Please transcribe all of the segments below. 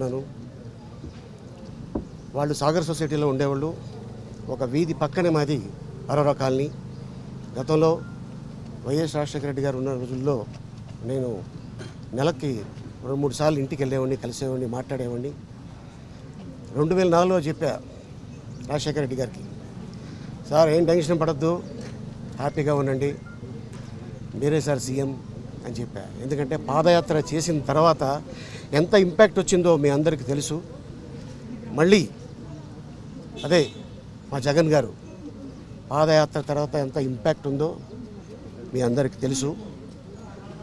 ఉన్నాను వాళ్ళు సాగర్ సొసైటీలో ఉండేవాళ్ళు. ఒక వీధి పక్కనే మాది అరోరా కాలనీ. గతంలో వైఎస్ రాజశేఖర రెడ్డి గారు ఉన్న రోజుల్లో నేను నెలకి రెండు మూడు సార్లు ఇంటికి వెళ్ళేవాడిని కలిసేవాడిని మాట్లాడేవాడిని. రెండు వేల నాలుగులో చెప్పా రాజశేఖర రెడ్డి గారికి సార్ ఏం టెన్షన్ పడద్దు హ్యాపీగా ఉండండి. మీరే సార్ సీఎం. అని చెప్పా. ఎందుకంటే పాదయాత్ర చేసిన తర్వాత ఎంత ఇంపాక్ట్ వచ్చిందో మీ అందరికీ తెలుసు. మళ్ళీ అదే మా జగన్ గారు పాదయాత్ర తర్వాత ఎంత ఇంపాక్ట్ ఉందో మీ అందరికీ తెలుసు.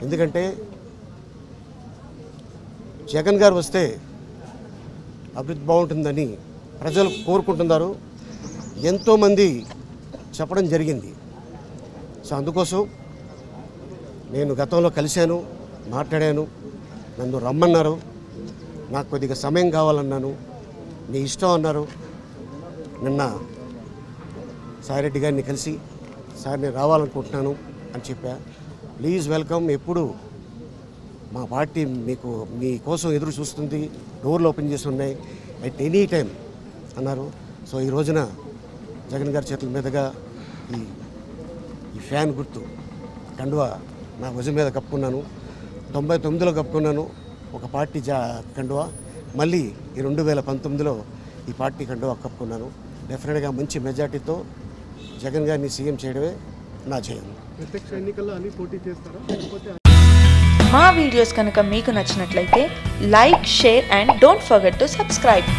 ఎందుకంటే జగన్ గారు వస్తే అభివృద్ధి బాగుంటుందని ప్రజలు కోరుకుంటున్నారు. ఎంతోమంది చెప్పడం జరిగింది. సో అందుకోసం నేను గతంలో కలిశాను మాట్లాడాను నన్ను రమ్మన్నారు నాకు కొద్దిగా సమయం కావాలన్నాను నీ ఇష్టం అన్నారు. నిన్న సాయిరెడ్డి గారిని కలిసి సార్ నేను రావాలనుకుంటున్నాను అని చెప్పా. ప్లీజ్ వెల్కమ్ ఎప్పుడు మా పార్టీ మీకు మీకోసం ఎదురు చూస్తుంది డోర్లు ఓపెన్ చేసి ఉన్నాయి అట్ ఎనీ టైం అన్నారు. సో ఈ రోజున జగన్ గారి చేతుల మీదుగా ఈ ఈ ఫ్యాన్ గుర్తు కండువా నా భుజం మీద కప్పుకున్నాను. తొంభై తొమ్మిదిలో కప్పుకున్నాను. ఒక పార్టీ జా కండువా. మళ్ళీ ఈ రెండు వేల పంతొమ్మిదిలో ఈ పార్టీ కండువా కప్పుకున్నాను. డెఫినెట్గా మంచి మెజార్టీతో జగన్ గారిని సీఎం చేయడమే నా జయం. మా వీడియోస్ కనుక మీకు నచ్చినట్లయితే like share and don't forget to subscribe.